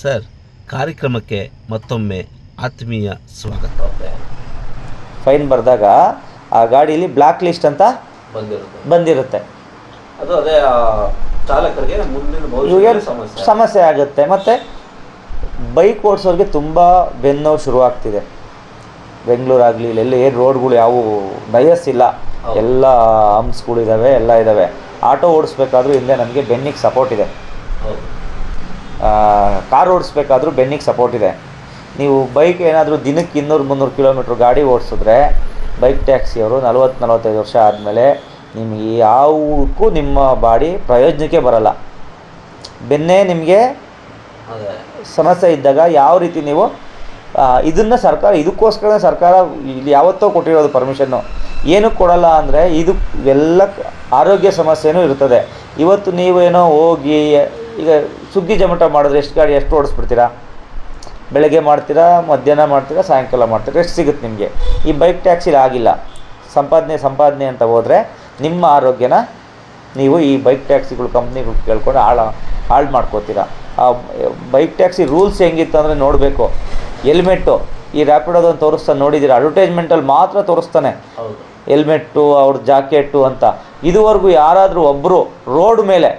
Sir ಕಾರ್ಯಕ್ರಮಕ್ಕೆ ಮತ್ತೊಮ್ಮೆ ಆತ್ಮೀಯ ಸ್ವಾಗತ. ಫೈನ್ ಬರೆದಾಗ ಆ ಗಾಡೀಲಿ ಬ್ಲ್ಯಾಕ್ ಲಿಸ್ಟ್ ಅಂತ ಬಂದಿರುತ್ತೆ. ಬಂದಿರುತ್ತೆ. ಅದು ಅದೇ ಚಾಲಕರಿಗೆ ಮುಂದಿನ ಸಮಸ್ಯೆ ಸಮಸ್ಯೆ ಆಗುತ್ತೆ. ಮತ್ತು ಬೈಕ್ ಓಡಿಸೋರಿಗೆ ತುಂಬ ಬೆನ್ನೋವು ಶುರುವಾಗ್ತಿದೆ. ಬೆಂಗಳೂರಾಗಲಿ ಇಲ್ಲೆಲ್ಲ ಏನು ರೋಡ್ಗಳು ಯಾವುವು ನಯಸ್ ಇಲ್ಲ. ಎಲ್ಲ ಹಂಪ್ಸ್ಗಳಿದ್ದಾವೆ ಎಲ್ಲ ಇದ್ದಾವೆ ಆಟೋ ಓಡಿಸ್ಬೇಕಾದ್ರೂ ಹಿಂದೆ ನನಗೆ ಬೆನ್ನಿಗೆ ಸಪೋರ್ಟ್ ಇದೆ. ಕಾರ್ ಓಡಿಸ್ಬೇಕಾದ್ರೂ ಬೆನ್ನಿಗೆ ಸಪೋರ್ಟ್ ಇದೆ. ನೀವು ಬೈಕ್ ಏನಾದರೂ ದಿನಕ್ಕೆ ಇನ್ನೂರು ಮುನ್ನೂರು ಕಿಲೋಮೀಟ್ರ್ ಗಾಡಿ ಓಡಿಸಿದ್ರೆ ಬೈಕ್ ಟ್ಯಾಕ್ಸಿಯವರು ನಲವತ್ತು ನಲವತ್ತೈದು ವರ್ಷ ಆದಮೇಲೆ ನಿಮಗೆ ಯಾವುದಕ್ಕೂ ನಿಮ್ಮ ಬಾಡಿ ಪ್ರಯೋಜನಕ್ಕೆ ಬರಲ್ಲ. ಬೆನ್ನೇ ನಿಮಗೆ ಸಮಸ್ಯೆ ಇದ್ದಾಗ ಯಾವ ರೀತಿ ನೀವು ಇದನ್ನು ಸರ್ಕಾರ ಇದಕ್ಕೋಸ್ಕರ ಸರ್ಕಾರ ಇಲ್ಲಿ ಯಾವತ್ತೋ ಕೊಟ್ಟಿರೋದು ಪರ್ಮಿಷನ್ನು ಏನಕ್ಕೆ ಕೊಡಲ್ಲ ಅಂದರೆ ಇದು ಎಲ್ಲ ಆರೋಗ್ಯ ಸಮಸ್ಯೆನೂ ಇರ್ತದೆ. ಇವತ್ತು ನೀವೇನೋ ಹೋಗಿ ಈಗ ಸುಗ್ಗಿ ಜಮಟ ಮಾಡಿದ್ರೆ ಎಷ್ಟು ಗಾಡಿ ಎಷ್ಟು ಓಡಿಸ್ಬಿಡ್ತೀರಾ? ಬೆಳಗ್ಗೆ ಮಾಡ್ತೀರಾ ಮಧ್ಯಾಹ್ನ ಮಾಡ್ತೀರಾ ಸಾಯಂಕಾಲ ಮಾಡ್ತೀರಾ? ಎಷ್ಟು ಸಿಗುತ್ತೆ ನಿಮಗೆ? ಈ ಬೈಕ್ ಟ್ಯಾಕ್ಸಿಲಿ ಆಗಿಲ್ಲ. ಸಂಪಾದನೆ ಸಂಪಾದನೆ ಅಂತ ಹೋದರೆ ನಿಮ್ಮ ಆರೋಗ್ಯನ ನೀವು ಈ ಬೈಕ್ ಟ್ಯಾಕ್ಸಿಗಳು ಕಂಪ್ನಿಗಳು ಕೇಳ್ಕೊಂಡು ಹಾಳ ಹಾಳು ಮಾಡ್ಕೋತೀರಾ. ಆ ಬೈಕ್ ಟ್ಯಾಕ್ಸಿ ರೂಲ್ಸ್ ಹೆಂಗಿತ್ತು ಅಂದರೆ ನೋಡಬೇಕು. ಹೆಲ್ಮೆಟ್ಟು ಈ ರ್ಯಾಪಿಡೋದನ್ನು ತೋರಿಸ್ತಾನೆ ನೋಡಿದ್ದೀರಾ? ಅಡ್ವರ್ಟೈಸ್ಮೆಂಟಲ್ಲಿ ಮಾತ್ರ ತೋರಿಸ್ತಾನೆ. ಹೆಲ್ಮೆಟ್ಟು ಅವ್ರ ಜಾಕೆಟು ಅಂತ. ಇದುವರೆಗೂ ಯಾರಾದರೂ ಒಬ್ಬರು ರೋಡ್ ಮೇಲೆ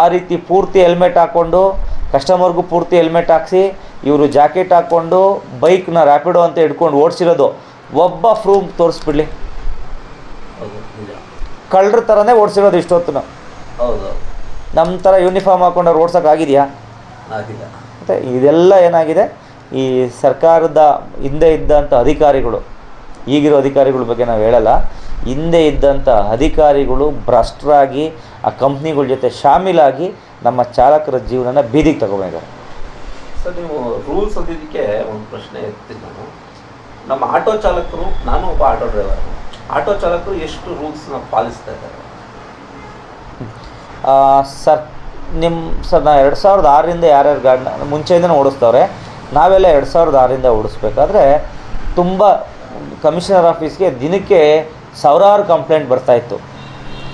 ಆ ರೀತಿ ಪೂರ್ತಿ ಹೆಲ್ಮೆಟ್ ಹಾಕ್ಕೊಂಡು ಕಸ್ಟಮರ್ಗೂ ಪೂರ್ತಿ ಹೆಲ್ಮೆಟ್ ಹಾಕಿಸಿ ಇವರು ಜಾಕೆಟ್ ಹಾಕ್ಕೊಂಡು ಬೈಕ್ನ ರ್ಯಾಪಿಡೋ ಅಂತ ಹಿಡ್ಕೊಂಡು ಓಡಿಸಿರೋದು ಒಬ್ಬ ಫ್ರೂಮ್ ತೋರಿಸ್ಬಿಡ್ಲಿ. ಕಳ್ಳರ ಥರನೇ ಓಡಿಸಿರೋದು ಇಷ್ಟೊತ್ತು ಹೌದು. ನಮ್ಮ ಥರ ಯೂನಿಫಾರ್ಮ್ ಹಾಕ್ಕೊಂಡವ್ರು ಓಡ್ಸೋಕ್ಕಾಗಿದೆಯಾ ಆಗಿಲ್ಲ. ಮತ್ತು ಇದೆಲ್ಲ ಏನಾಗಿದೆ? ಈ ಸರ್ಕಾರದ ಹಿಂದೆ ಇದ್ದಂಥ ಅಧಿಕಾರಿಗಳು ಈಗಿರೋ ಅಧಿಕಾರಿಗಳ ಬಗ್ಗೆ ನಾವು ಹೇಳಲ್ಲ. ಹಿಂದೆ ಇದ್ದಂಥ ಅಧಿಕಾರಿಗಳು ಭ್ರಷ್ಟರಾಗಿ ಆ ಕಂಪ್ನಿಗಳ ಜೊತೆ ಶಾಮೀಲಾಗಿ ನಮ್ಮ ಚಾಲಕರ ಜೀವನನ ಬೀದಿಗೆ ತಗೊಂಡಿದ್ದಾರೆ ಸರ್ ನೀವು ರೂಲ್ಸ್ ಅದಕ್ಕೆ ಒಂದು ಪ್ರಶ್ನೆ ಇರ್ತೀನಿ ನಾನು. ನಮ್ಮ ಆಟೋ ಚಾಲಕರು ನಾನು ಒಬ್ಬ ಆಟೋ ಡ್ರೈವರ್. ಆಟೋ ಚಾಲಕರು ಎಷ್ಟು ರೂಲ್ಸ್ನ ಪಾಲಿಸ್ತಾ ಇದ್ದಾರೆ? ಸರ್ ನಿಮ್ಮ ಸರ್ ನಾ ಎರಡು ಸಾವಿರದ ಆರರಿಂದ ಯಾರ್ಯಾರು ಗಾಡಿನ ಮುಂಚೆಯಿಂದನೂ ಓಡಿಸ್ತವ್ರೆ ನಾವೆಲ್ಲ ಎರಡು ಸಾವಿರದ ಆರರಿಂದ ಓಡಿಸ್ಬೇಕಾದ್ರೆ ತುಂಬ ಕಮಿಷನರ್ ಆಫೀಸ್ಗೆ ದಿನಕ್ಕೆ ಸಾವಿರಾರು ಕಂಪ್ಲೇಂಟ್ ಬರ್ತಾಯಿತ್ತು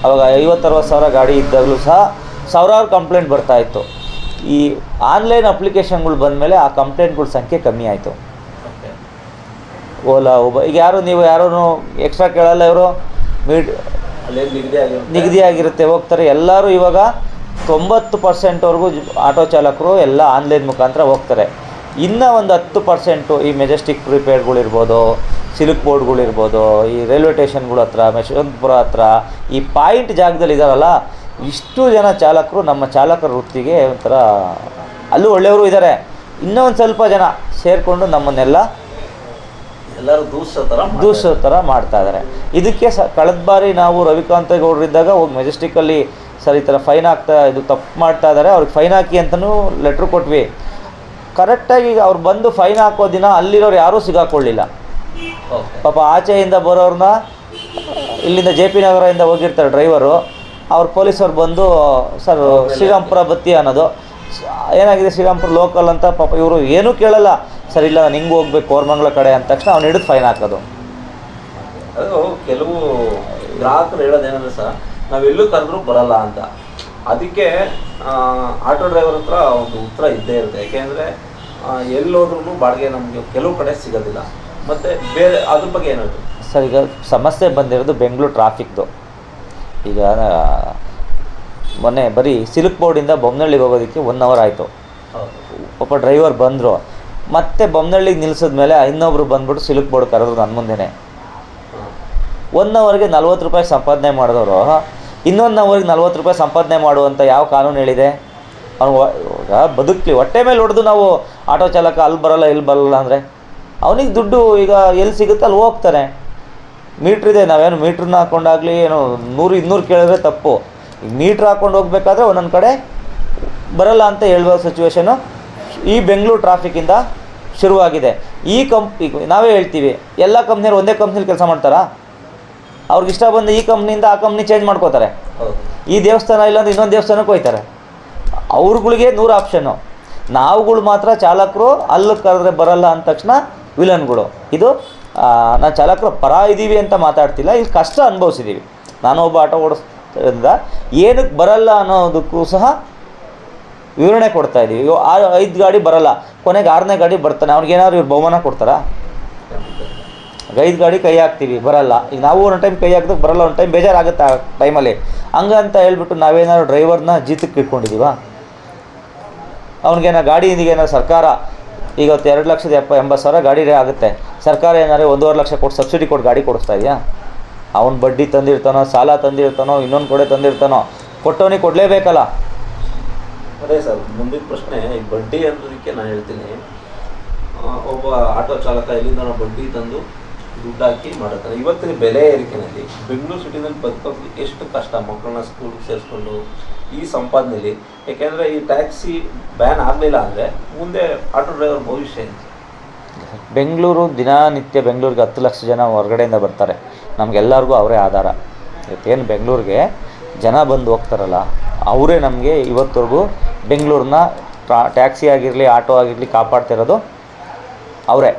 ಅವಾಗ ಐವತ್ತರವತ್ತು ಸಾವಿರ ಗಾಡಿ ಇದ್ದಾಗಲೂ ಸಹ ಸಾವಿರಾರು ಕಂಪ್ಲೇಂಟ್ ಬರ್ತಾಯಿತ್ತು ಈ ಆನ್ಲೈನ್ ಅಪ್ಲಿಕೇಶನ್ಗಳು ಬಂದಮೇಲೆ ಆ ಕಂಪ್ಲೇಂಟ್ಗಳ ಸಂಖ್ಯೆ ಕಮ್ಮಿ ಆಯಿತು. ಓಲಾ ಒಬ್ಬ ಈಗ ಯಾರು ನೀವು ಯಾರೂ ಎಕ್ಸ್ಟ್ರಾ ಕೇಳಲ್ಲ ಇವರು? ಆಗಿರುತ್ತೆ? ನಿಗದಿ ಆಗಿರುತ್ತೆ ಹೋಗ್ತಾರೆ. ಎಲ್ಲರೂ ಇವಾಗ ತೊಂಬತ್ತು ಪರ್ಸೆಂಟ್ವರೆಗೂ ಆಟೋ ಚಾಲಕರು ಎಲ್ಲ ಆನ್ಲೈನ್ ಮುಖಾಂತರ ಹೋಗ್ತಾರೆ. ಇನ್ನೂ ಒಂದು ಹತ್ತು ಪರ್ಸೆಂಟು ಈ ಮೆಜೆಸ್ಟಿಕ್ ಪ್ರಿಪೇರ್ಡ್ಗಳಿರ್ಬೋದು ಸಿಲ್ಕ್ ಬೋರ್ಡ್ಗಳಿರ್ಬೋದು ಈ ರೈಲ್ವೆ ಸ್ಟೇಷನ್ಗಳ ಹತ್ರ ಯಶವಂತಪುರ ಹತ್ರ ಈ ಪಾಯಿಂಟ್ ಜಾಗದಲ್ಲಿ ಇದ್ದಾರಲ್ಲ ಇಷ್ಟು ಜನ ಚಾಲಕರು ನಮ್ಮ ಚಾಲಕರ ವೃತ್ತಿಗೆ ಒಂಥರ ಅಲ್ಲೂ ಒಳ್ಳೆಯವರು ಇದ್ದಾರೆ ಇನ್ನೂ ಒಂದು ಸ್ವಲ್ಪ ಜನ ಸೇರಿಕೊಂಡು ನಮ್ಮನ್ನೆಲ್ಲ ಎಲ್ಲರೂ ದೂಸೋ ಥರ ಮಾಡ್ತಾ ಥರ ಮಾಡ್ತಾ ಇದ್ದಾರೆ ಇದಕ್ಕೆ ಸ ಕಳೆದ ಬಾರಿ ನಾವು ರವಿಕಾಂತ ಗೌಡರಿದ್ದಾಗ ಹೋಗಿ ಮೆಜೆಸ್ಟಿಕ್ಕಲ್ಲಿ ಸರ್ ಈ ಥರ ಫೈನ್ ಹಾಕ್ತಾ ಇದು ತಪ್ಪು ಮಾಡ್ತಾ ಇದ್ದಾರೆ ಅವ್ರಿಗೆ ಫೈನ್ ಹಾಕಿ ಅಂತಲೂ ಲೆಟ್ರ್ ಕೊಟ್ವಿ. ಕರೆಕ್ಟಾಗಿ ಈಗ ಅವ್ರು ಬಂದು ಫೈನ್ ಹಾಕೋ ದಿನ ಅಲ್ಲಿರೋರು ಯಾರೂ ಸಿಗಾಕೊಳ್ಳಿಲ್ಲ. ಪಾಪ ಆಚೆಯಿಂದ ಬರೋರನ್ನ ಇಲ್ಲಿಂದ ಜೆ ಪಿ ನಗರದಿಂದ ಹೋಗಿರ್ತಾರೆ ಡ್ರೈವರು ಅವ್ರು ಪೊಲೀಸವ್ರು ಬಂದು ಸರ್ ಶ್ರೀರಾಮ್ಪುರ ಬತ್ತಿ ಅನ್ನೋದು. ಏನಾಗಿದೆ ಶ್ರೀರಾಮ್ಪುರ ಲೋಕಲ್ ಅಂತ ಪಾಪ ಇವರು ಏನೂ ಕೇಳಲ್ಲ. ಸರ್ ಇಲ್ಲ ನಾನು ಹಿಂಗೆ ಹೋಗ್ಬೇಕು ಕೋರ್ಮಂಗ್ಲ ಕಡೆ ಅಂದ ತಕ್ಷಣ ಅವ್ನು ಹಿಡಿದು ಫೈನ್ ಹಾಕೋದು. ಅದು ಕೆಲವು ಗ್ರಾಹಕರು ಹೇಳೋದೇನಂದ್ರೆ ಸರ್ ನಾವೆಲ್ಲೂ ಕರೆದ್ರೂ ಬರಲ್ಲ ಅಂತ. ಅದಕ್ಕೆ ಆಟೋ ಡ್ರೈವರ್ ಹತ್ರ ಒಂದು ಉತ್ತರ ಇದ್ದೇ ಇರುತ್ತೆ. ಯಾಕೆಂದರೆ ಎಲ್ಲೋದ್ರೂ ಬಾಡಿಗೆ ನಮಗೆ ಕೆಲವು ಕಡೆ ಸಿಗೋದಿಲ್ಲ. ಮತ್ತು ಬೇರೆ ಅದ್ರ ಬಗ್ಗೆ ಏನಾದ್ರು ಸರ್ ಈಗ ಸಮಸ್ಯೆ ಬಂದಿರೋದು ಬೆಂಗಳೂರು ಟ್ರಾಫಿಕ್ದು ಈಗ ಮೊನ್ನೆ ಬರೀ ಸಿಲ್ಕ್ ಬೋರ್ಡಿಂದ ಬೊಮ್ಮನಹಳ್ಳಿಗೆ ಹೋಗೋದಕ್ಕೆ ಒನ್ ಅವರ್ ಆಯಿತು. ಒಬ್ಬ ಡ್ರೈವರ್ ಬಂದರು. ಮತ್ತೆ ಬೊಮ್ಮನಹಳ್ಳಿಗೆ ನಿಲ್ಸಿದ್ಮೇಲೆ ಇನ್ನೊಬ್ರು ಬಂದ್ಬಿಟ್ಟು ಸಿಲ್ಕ್ ಬೋರ್ಡ್ ಕರೆದ್ರು ನನ್ನ ಮುಂದೆನೇ. ಒನ್ ಅವರ್ಗೆ ನಲ್ವತ್ತು ರೂಪಾಯಿ ಸಂಪಾದನೆ ಮಾಡಿದವರು. ಇನ್ನೊಂದು ಅವರಿಗೆ ನಲ್ವತ್ತು ರೂಪಾಯಿ ಸಂಪಾದನೆ ಮಾಡುವಂಥ ಯಾವ ಕಾನೂನು ಹೇಳಿದೆ? ಅವ್ನು ಬದುಕಲಿ ಹೊಟ್ಟೆ ಮೇಲೆ ಹೊಡೆದು ನಾವು ಆಟೋ ಚಾಲಕ ಅಲ್ಲಿ ಬರೋಲ್ಲ ಇಲ್ಲಿ ಬರಲ್ಲ ಅಂದರೆ ಅವನಿಗೆ ದುಡ್ಡು ಈಗ ಎಲ್ಲಿ ಸಿಗುತ್ತೆ ಅಲ್ಲಿ ಹೋಗ್ತಾನೆ ಮೀಟ್ರ್ ಇದೆ ನಾವೇನು ಮೀಟ್ರನ್ನ ಹಾಕೊಂಡಾಗಲಿ ಏನು ನೂರು ಇನ್ನೂರು ಕೇಳಿದ್ರೆ ತಪ್ಪು. ಈಗ ಮೀಟ್ರ್ ಹಾಕೊಂಡು ಹೋಗ್ಬೇಕಾದ್ರೆ ಒಂದೊಂದು ಕಡೆ ಬರಲ್ಲ ಅಂತ ಹೇಳುವ ಸಿಚುವೇಶನು ಈ ಬೆಂಗಳೂರು ಟ್ರಾಫಿಕ್ಕಿಂದ ಶುರುವಾಗಿದೆ. ಈ ಕಂಪ್ ನಾವೇ ಹೇಳ್ತೀವಿ ಎಲ್ಲ ಕಂಪ್ನಿಯರು ಒಂದೇ ಕಂಪ್ನಿಲಿ ಕೆಲಸ ಮಾಡ್ತಾರಾ? ಅವ್ರಿಗೆ ಇಷ್ಟ ಬಂದು ಈ ಕಂಪ್ನಿಯಿಂದ ಆ ಕಂಪ್ನಿ ಚೇಂಜ್ ಮಾಡ್ಕೋತಾರೆ. ಈ ದೇವಸ್ಥಾನ ಇಲ್ಲಾಂದ್ರೆ ಇನ್ನೊಂದು ದೇವಸ್ಥಾನಕ್ಕೆ ಹೋಯ್ತಾರೆ. ಅವ್ರಗಳಿಗೆ ನೂರು ಆಪ್ಷನ್ನು ನಾವುಗಳು ಮಾತ್ರ ಚಾಲಕರು, ಅಲ್ಲಿ ಕರೆದ್ರೆ ಬರಲ್ಲ ಅಂದ ತಕ್ಷಣ ವಿಲನ್ಗಳು. ಇದು ನಾನು ಚಾಲಕರು ಪರ ಇದ್ದೀವಿ ಅಂತ ಮಾತಾಡ್ತಿಲ್ಲ, ಇಲ್ಲಿ ಕಷ್ಟ ಅನುಭವಿಸಿದ್ದೀವಿ ನಾನು ಒಬ್ಬ ಆಟೋ ಓಡಿಸ್ದ್ರಿಂದ ಏನಕ್ಕೆ ಬರಲ್ಲ ಅನ್ನೋದಕ್ಕೂ ಸಹ ವಿವರಣೆ ಕೊಡ್ತಾ ಇದ್ದೀವಿ ಆ ಐದು ಗಾಡಿ ಬರಲ್ಲ, ಕೊನೆಗೆ ಆರನೇ ಗಾಡಿ ಬರ್ತಾನೆ ಅವ್ನಿಗೇನಾದ್ರು ಇವ್ರು ಬಹುಮಾನ ಕೊಡ್ತಾರಾ? ಐದು ಗಾಡಿ ಕೈ ಹಾಕ್ತೀವಿ, ಬರಲ್ಲ. ಈಗ ನಾವು ಒಂದು ಟೈಮ್ ಕೈ ಹಾಕಿದಾಗ ಬರಲ್ಲ ಒಂದು ಟೈಮ್ ಬೇಜಾರಾಗುತ್ತೆ ಆ ಟೈಮಲ್ಲಿ ಹಂಗಂತ ಹೇಳ್ಬಿಟ್ಟು ನಾವೇನಾದ್ರು ಡ್ರೈವರ್ನ ಜೀತಕ್ಕೆ ಇಟ್ಕೊಂಡಿದ್ದೀವ? ಅವ್ನಿಗೇನೋ ಗಾಡಿ ಏನೋ ಸರ್ಕಾರ ಈಗ ಇವತ್ತು ಎರಡು ಲಕ್ಷದ ಎಪ್ಪ ಎಂಬತ್ತು ಸಾವಿರ ಗಾಡಿ ಆಗುತ್ತೆ. ಸರ್ಕಾರ ಏನಾದ್ರು ಒಂದೂವರೆ ಲಕ್ಷ ಕೊಟ್ಟು ಸಬ್ಸಿಡಿ ಕೊಟ್ಟು ಗಾಡಿ ಕೊಡಿಸ್ತಾ ಇದೆಯಾ? ಅವ್ನು ಬಡ್ಡಿ ತಂದಿರ್ತಾನೋ, ಸಾಲ ತಂದಿರ್ತಾನೋ, ಇನ್ನೊಂದು ಕಡೆ ತಂದಿರ್ತಾನೋ, ಕೊಟ್ಟವನಿಗೆ ಕೊಡಲೇಬೇಕಲ್ಲ. ಅದೇ ಸರ್, ಮುಂದಿನ ಪ್ರಶ್ನೆ, ಈ ಬಡ್ಡಿ ಅನ್ನೋದಕ್ಕೆ ನಾನು ಹೇಳ್ತೀನಿ. ಒಬ್ಬ ಆಟೋ ಚಾಲಕ ಇಲ್ಲಿಂದ ಬಡ್ಡಿ ತಂದು ದುಡ್ಡು ಹಾಕಿ ಮಾಡ್ತಾರೆ ಇವತ್ತಿನ ಬೆಲೆ ಏರಿಕೆನಲ್ಲಿ ಬೆಂಗಳೂರು ಸಿಟಿನಲ್ಲಿ ಬದುಕೋದು ಎಷ್ಟು ಕಷ್ಟ ಮಕ್ಕಳನ್ನ ಸ್ಕೂಲ್ಗೆ ಸೇರಿಸ್ಕೊಂಡು ಈ ಸಂಪಾದನೆಯಲ್ಲಿ ಯಾಕೆಂದರೆ ಈ ಟ್ಯಾಕ್ಸಿ ಬ್ಯಾನ್ ಆಗಲಿಲ್ಲ ಅಂದರೆ ಮುಂದೆ ಆಟೋ ಡ್ರೈವರ್ ಭವಿಷ್ಯ ಏನು? ಬೆಂಗಳೂರು ದಿನನಿತ್ಯ ಬೆಂಗಳೂರಿಗೆ ಹತ್ತು ಲಕ್ಷ ಜನ ಹೊರಗಡೆಯಿಂದ ಬರ್ತಾರೆ. ನಮಗೆಲ್ಲರಿಗೂ ಅವರೇ ಆಧಾರ. ಇವತ್ತೇನು ಬೆಂಗಳೂರಿಗೆ ಜನ ಬಂದು ಹೋಗ್ತಾರಲ್ಲ ಅವರೇ ನಮಗೆ ಇವತ್ತವರೆಗೂ ಬೆಂಗಳೂರನ್ನ ಟ್ಯಾಕ್ಸಿ ಆಗಿರಲಿ ಆಟೋ ಆಗಿರಲಿ ಕಾಪಾಡ್ತಿರೋದು ಅವರೇ.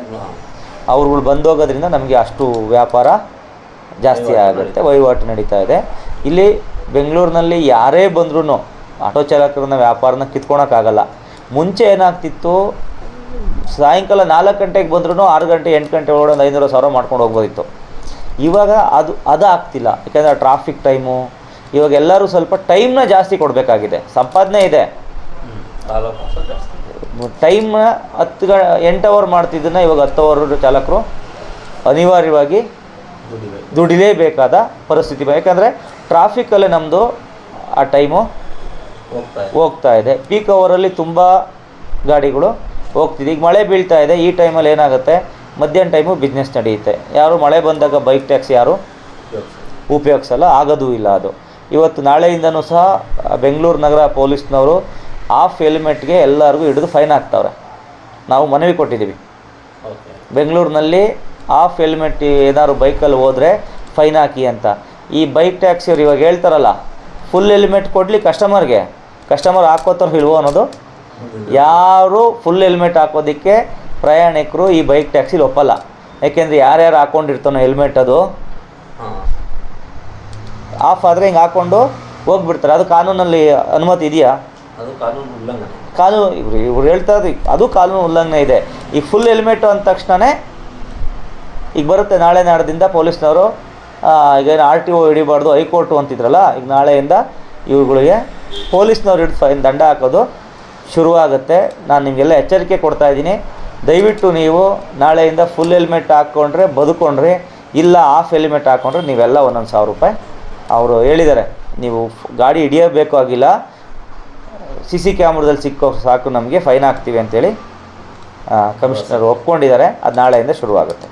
ಅವ್ರುಗಳು ಬಂದೋಗೋದ್ರಿಂದ ನಮಗೆ ಅಷ್ಟು ವ್ಯಾಪಾರ ಜಾಸ್ತಿ ಆಗುತ್ತೆ ವಹಿವಾಟು ನಡೀತಾ ಇದೆ. ಇಲ್ಲಿ ಬೆಂಗಳೂರಿನಲ್ಲಿ ಯಾರೇ ಬಂದ್ರೂ ಆಟೋ ಚಾಲಕರನ್ನ ವ್ಯಾಪಾರನ ಕಿತ್ಕೊಳಕ್ಕಾಗಲ್ಲ. ಮುಂಚೆ ಏನಾಗ್ತಿತ್ತು ಸಾಯಂಕಾಲ ನಾಲ್ಕು ಗಂಟೆಗೆ ಬಂದ್ರೂ ಆರು ಗಂಟೆ ಎಂಟು ಗಂಟೆ ಒಳಗಡೆ ಒಂದು ಐನೂರು ಸಾವಿರ ಮಾಡ್ಕೊಂಡು ಹೋಗ್ಬೋದಿತ್ತು. ಇವಾಗ ಅದು ಅದು ಆಗ್ತಿಲ್ಲ ಯಾಕಂದರೆ ಟ್ರಾಫಿಕ್ ಟೈಮು ಇವಾಗ ಎಲ್ಲರೂ ಸ್ವಲ್ಪ ಟೈಮ್ನ ಜಾಸ್ತಿ ಕೊಡಬೇಕಾಗಿದೆ ಸಂಪಾದನೆ ಇದೆ. ಟೈಮ್ ಹತ್ತು ಗ ಎಂಟು ಅವರ್ ಮಾಡ್ತಿದ್ದನ್ನ ಇವಾಗ ಹತ್ತು ಅವರ್ ಚಾಲಕರು ಅನಿವಾರ್ಯವಾಗಿ ದುಡಿಲೇಬೇಕಾದ ಪರಿಸ್ಥಿತಿ ಯಾಕಂದರೆ ಟ್ರಾಫಿಕಲ್ಲೇ ನಮ್ಮದು ಆ ಟೈಮು ಹೋಗ್ತಾ ಇದೆ. ಪೀಕ್ ಅವರಲ್ಲಿ ತುಂಬ ಗಾಡಿಗಳು ಹೋಗ್ತಿದೆ. ಈಗ ಮಳೆ ಬೀಳ್ತಾ ಇದೆ. ಈ ಟೈಮಲ್ಲಿ ಏನಾಗುತ್ತೆ? ಮಧ್ಯಾಹ್ನ ಟೈಮು ಬಿಸ್ನೆಸ್ ನಡೆಯುತ್ತೆ. ಯಾರು ಮಳೆ ಬಂದಾಗ ಬೈಕ್ ಟ್ಯಾಕ್ಸಿ ಯಾರು. ಉಪಯೋಗಿಸಲ್ಲ. ಆಗೋದು ಇಲ್ಲ ಅದು. ಇವತ್ತು ನಾಳೆಯಿಂದನೂ ಸಹ ಬೆಂಗಳೂರು ನಗರ ಪೊಲೀಸ್ನವರು ಆಫ್ ಹೆಲ್ಮೆಟ್ಗೆ ಎಲ್ಲರಿಗೂ ಹಿಡಿದು ಫೈನ್ ಹಾಕ್ತವ್ರೆ ನಾವು ಮನವಿ ಕೊಟ್ಟಿದ್ದೀವಿ. ಬೆಂಗಳೂರಿನಲ್ಲಿ ಆಫ್ ಹೆಲ್ಮೆಟ್ ಏನಾದ್ರು ಬೈಕಲ್ಲಿ ಹೋದರೆ ಫೈನ್ ಹಾಕಿ ಅಂತ. ಈ ಬೈಕ್ ಟ್ಯಾಕ್ಸಿಯವ್ರು ಇವಾಗ ಹೇಳ್ತಾರಲ್ಲ ಫುಲ್ ಹೆಲ್ಮೆಟ್ ಕೊಡಲಿ ಕಸ್ಟಮರ್ಗೆ ಕಸ್ಟಮರ್ ಹಾಕೋತಾರೋ ಇಲ್ವೋ ಅನ್ನೋದು ಯಾರು ಫುಲ್ ಹೆಲ್ಮೆಟ್ ಹಾಕೋದಕ್ಕೆ ಪ್ರಯಾಣಿಕರು ಈ ಬೈಕ್ ಟ್ಯಾಕ್ಸಿಲಿ ಒಪ್ಪಲ್ಲ. ಯಾಕೆಂದರೆ ಯಾರ್ಯಾರು ಹಾಕೊಂಡಿರ್ತಾನೋ ಹೆಲ್ಮೆಟ್ ಅದು. ಆಫ್ ಆದರೆ ಹಿಂಗೆ ಹಾಕ್ಕೊಂಡು ಹೋಗ್ಬಿಡ್ತಾರೆ. ಅದು ಕಾನೂನಲ್ಲಿ ಅನುಮತಿ ಇದೆಯಾ? ಕಾನೂನು ಇವ್ರು ಇವ್ರು ಹೇಳ್ತಾ ಇರೋದು ಅದು ಕಾನೂನು ಉಲ್ಲಂಘನೆ ಇದೆ. ಈ ಫುಲ್ ಹೆಲ್ಮೆಟ್ ಅಂದ ತಕ್ಷಣನೇ ಈಗ ಬರುತ್ತೆ ನಾಳೆ ನಾಡದಿಂದ ಪೊಲೀಸ್ನವರು ಈಗ ಏನು ಆರ್ ಟಿ ಒ ಹಿಡಿಬಾರ್ದು, ಹೈಕೋರ್ಟು ಅಂತಿದ್ರಲ್ಲ, ಈಗ ನಾಳೆಯಿಂದ ಇವುಗಳಿಗೆ ಪೊಲೀಸ್ನವ್ರು ಹಿಡಿದು ಫೈನ್, ದಂಡ ಹಾಕೋದು ಶುರುವಾಗುತ್ತೆ. ನಾನು ನಿಮಗೆಲ್ಲ ಎಚ್ಚರಿಕೆ ಕೊಡ್ತಾ ಇದ್ದೀನಿ. ದಯವಿಟ್ಟು ನೀವು ನಾಳೆಯಿಂದ ಫುಲ್ ಹೆಲ್ಮೆಟ್ ಹಾಕ್ಕೊಂಡ್ರೆ ಬದುಕೊಂಡ್ರಿ, ಇಲ್ಲ ಹಾಫ್ ಹೆಲ್ಮೆಟ್ ಹಾಕ್ಕೊಂಡ್ರೆ ನೀವೆಲ್ಲ ಒಂದೊಂದು ಸಾವಿರ ರೂಪಾಯಿ. ಅವರು ಹೇಳಿದ್ದಾರೆ, ನೀವು ಗಾಡಿ ಹಿಡಿಯಬೇಕು ಹಿಡಿಯಬೇಕಾಗಿಲ್ಲ ಸಿ ಸಿ ಕ್ಯಾಮ್ರದಲ್ಲಿ ಸಿಕ್ಕೋ ಸಾಕು ನಮಗೆ ಫೈನ್ ಹಾಕ್ತೀವಿ ಅಂತೇಳಿ ಕಮಿಷನರ್ ಒಪ್ಕೊಂಡಿದ್ದಾರೆ. ಅದು ನಾಳೆಯಿಂದ ಶುರುವಾಗುತ್ತೆ.